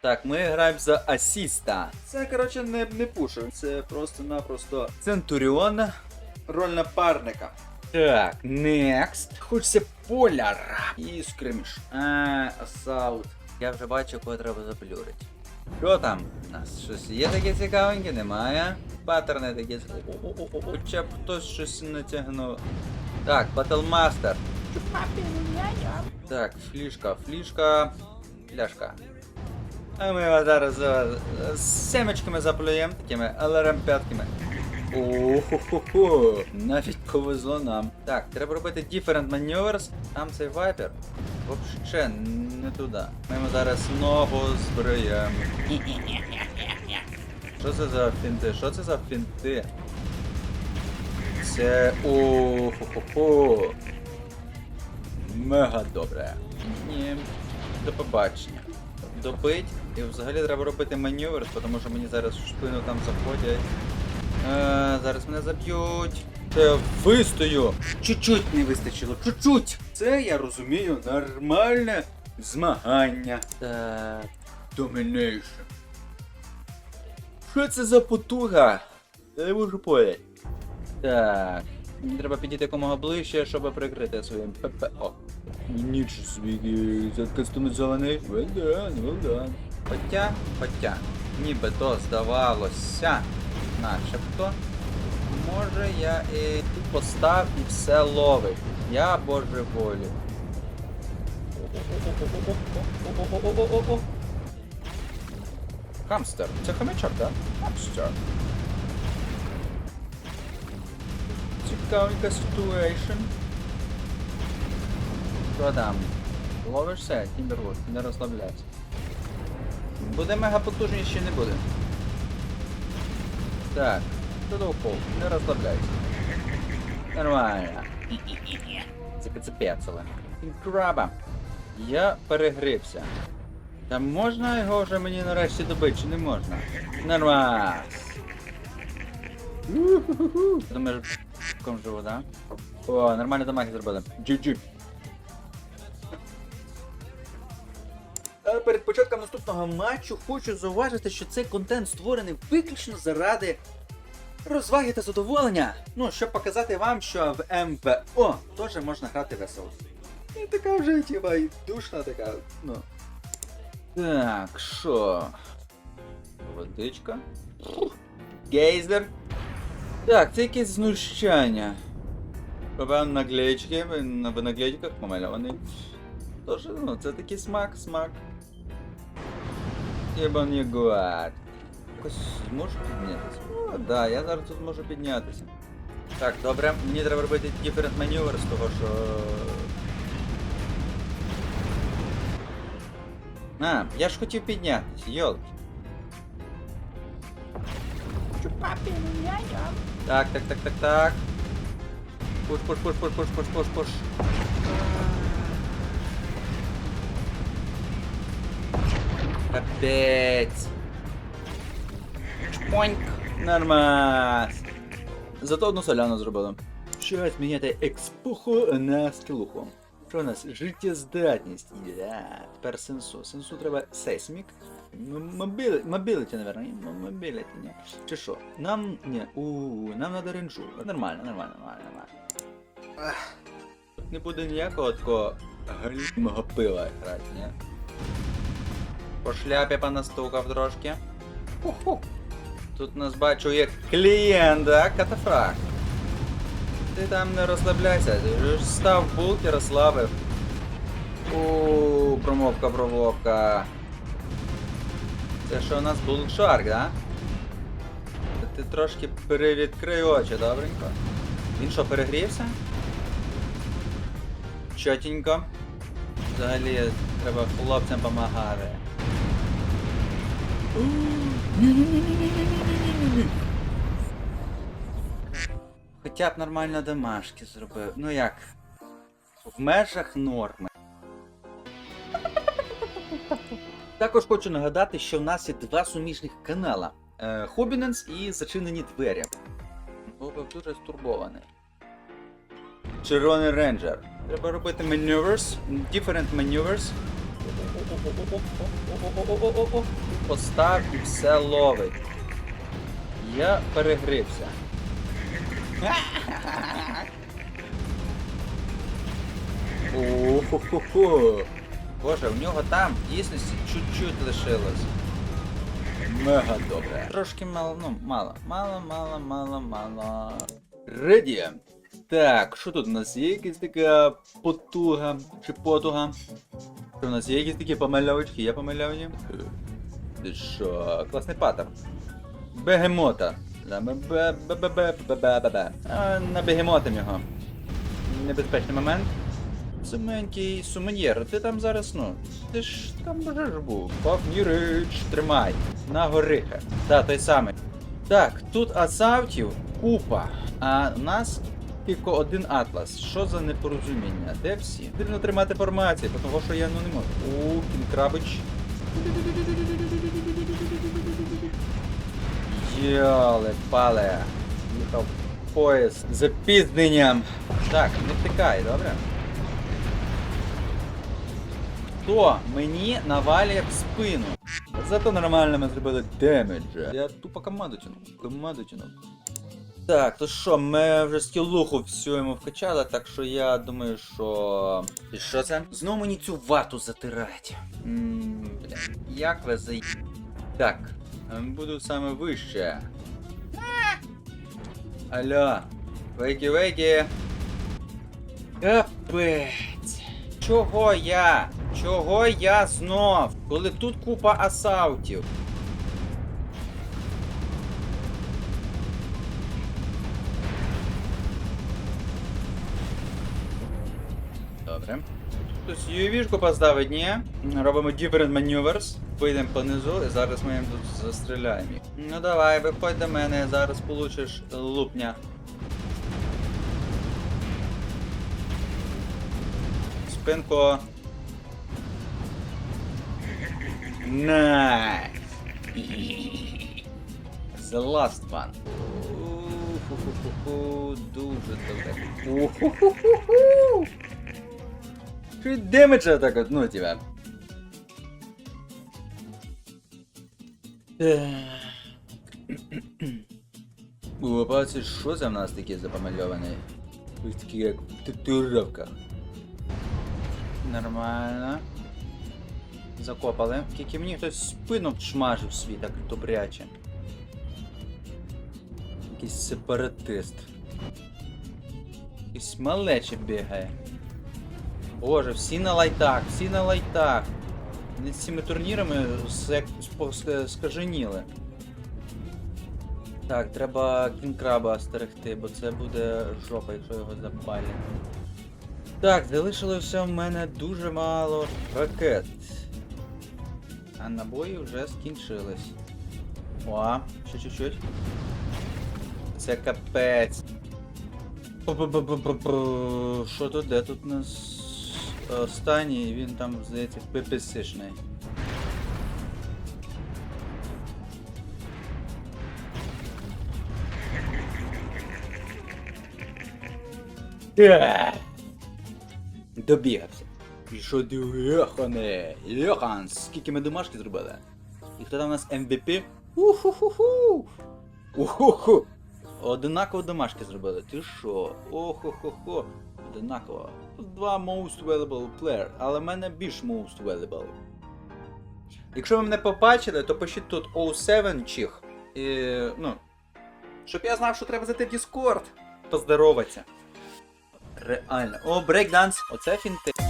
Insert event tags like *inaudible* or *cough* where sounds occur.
Так, ми граємо за асіста. Це, коротше, не, не пушер, це просто-напросто Центуріон, роль напарника. Так, next. Хочеться поляр. І скриміш. А, асаут. Я вже бачу, кого треба заплюрити. Що там? У нас щось є таке цікавеньке, немає. Паттерни такі. О-о-о-о, Хоча б хтось щось натягнув. Так, Батлмастер. Так, флішка, флішка, пляшка. А ми його зараз е, семечками заплюємо, такими аларам-п'ятками. Охо-хо-хо, навіть повезло нам. Так, треба робити different maneuvers. Там цей вайпер. Вообще не туди. Ми йому зараз ногу збриємо. *laughs* Що це за фінти? Що це за фінти? Це о-хо-хо-хо. Мега добре. Ні. До побачення. Добить. І взагалі треба робити маневр, тому що мені зараз в спину там заходять. Е, зараз мене заб'ють. Це вистою. Чуть-чуть не вистачило. Чуть-чуть. Це я розумію нормальне змагання. Так. Domination. Що це за потуга? Я не можу поняти. Так. Треба підійти якомога ближче, щоб прикрити своїм ППО. Нічого собі кастомізований. Well done, well done. Хоча, хоча, ніби то здавалося, начебто. Може я і тут постав і все ловить. Я боже волі. Хамстер. Це хомячок, так? Хамстер. Цікавенька ситуейшн. Що там? Ловишся, Тімбервуд, не розслабляйся. Буде мега потужність не буде? Так, Тодовков, не розслабляйся. Нормально. Це кацепецеле. Краба. Я перегрився. Та можна його вже мені нарешті добити, чи не можна? Нормально. Думаєш, ком живу, да? О, нормально дамаги зробили. GG. Перед початком наступного матчу хочу зауважити, що цей контент створений виключно заради розваги та задоволення. Ну, щоб показати вам, що в МВО теж можна грати весело. І така вже тіба і душна така, ну. Так, що? Водичка. Гейзер. Так, це якесь знущання. Певно, наклеечки, на наклеечках помальований. Тож, ну, це такий смак, смак. Єбан ягуар. Якось зможу піднятися? О, да, я зараз тут можу піднятися. Так, добре, мені треба робити different maneuver з того, що. А, я ж хотів піднятися, йолки. Так, так, так, так, так. Пуш, пуш, пуш, пуш, пуш, пуш, пуш, пуш. Капець. Чпоньк. Нормас. Зато одну соляну зробили. Що зміняти експуху на скілуху. Що у нас? Життєздатність. Yeah. Тепер сенсу. Сенсу треба сейсмік. Мобіліті, наверное. Мобіліті, ні. Чи що? Нам. Ні. У, нам надо ренджу. Нормально, нормально, нормально, нормально. Не буде ніякого такого галімого пива грати, ні? По шляпі понастукав трошки. Ху-ху. Тут нас бачу як клієнт, да? Катафракт. Ти там не розслабляйся, ти ж став булки розслабив. Ууу, промовка, промовка. Це що у нас Bullet Shark, да? Ти трошки перевідкрий очі, добренько. Він що, перегрівся? Чотенько. Взагалі треба хлопцям Хоча б нормально домашки зробив. Ну як? В межах норми. Також хочу нагадати, що в нас є два суміжних канала: е, Хобіненс і Зачинені двері. Був дуже стурбований. Червоний рейнджер. Треба робити maneuvers, different maneuvers постав і все ловить. Я перегрився. О-хо-хо-хо. Боже, в нього там дійсності чуть-чуть лишилось. Мега добре. Трошки мало, ну, мало. Мало, мало, мало, мало. Редія. Так, що тут у нас є якась така потуга чи потуга? Що у нас є якісь такі помилявочки? Є помилявні? Ти що, класний паттерн. Бегемота. А, На бегемотом його. Небезпечний момент. Суменький сумоньєр, ти там зараз, ну, ти ж там ж був. Павнірич, тримай. На гориха. Та, той самий. Так, тут асавтів купа, а у нас тільки один атлас. Що за непорозуміння? Де всі? Потрібно тримати формацію, тому що я ну не можу. У, кінкрабич. Йоле, пале. Їхав поїзд з запізненням. Так, не втикай, добре? Хто мені навалює в спину? Зато нормально ми зробили демеджа. Я тупо команду тянув. Команду тянув. Так, то що, ми вже скілуху всю йому вкачали, так що я думаю, що. І що це? Знову мені цю вату затирать. Ммм, бля. Як ви за. Так, буду саме вище. Алло, вейки вейки. Капець. Чого я? Чого я знов? Коли тут купа асаутів. Добре. Хтось UAV-шку поставить, ні? Робимо different maneuvers. Вийдемо понизу і зараз ми їм тут застріляємо. Ну давай, виходь до мене, зараз получиш лупня. Спинку. Найс. The last one. Дуже добре. Чи демеджа так от, ну тебя. Опа, це що за в нас таке запомальований? Ось такі як в татуїровках. Нормально. Закопали. Тільки мені хтось спину шмажив свій так добряче. Якийсь сепаратист. Якийсь малече бігає. Боже, всі на лайтах, всі на лайтах. Вони з цими турнірами скаженіли. Так, треба кінкраба стерегти, бо це буде жопа, якщо його запалять. Так, залишилося в мене дуже мало ракет. А набої вже скінчились. О, ще чуть-чуть. Це капець. Що тут? Де тут нас останній? Він там, здається, ППСшний. Е! Добігався. Ти Йохане? Йохан, скільки ми домашки зробили? І хто там у нас MVP? Уху-ху-ху! Уху-ху! Одинаково домашки зробили. Ти що? Охо-хо-хо. Одинаково. Два most valuable player, але в мене більш most valuable. Якщо ви мене побачили, то пишіть тут 07 чих. І, ну, щоб я знав, що треба зайти в Discord. Поздороватися. Реально. О, брейкданс. Оце фінти.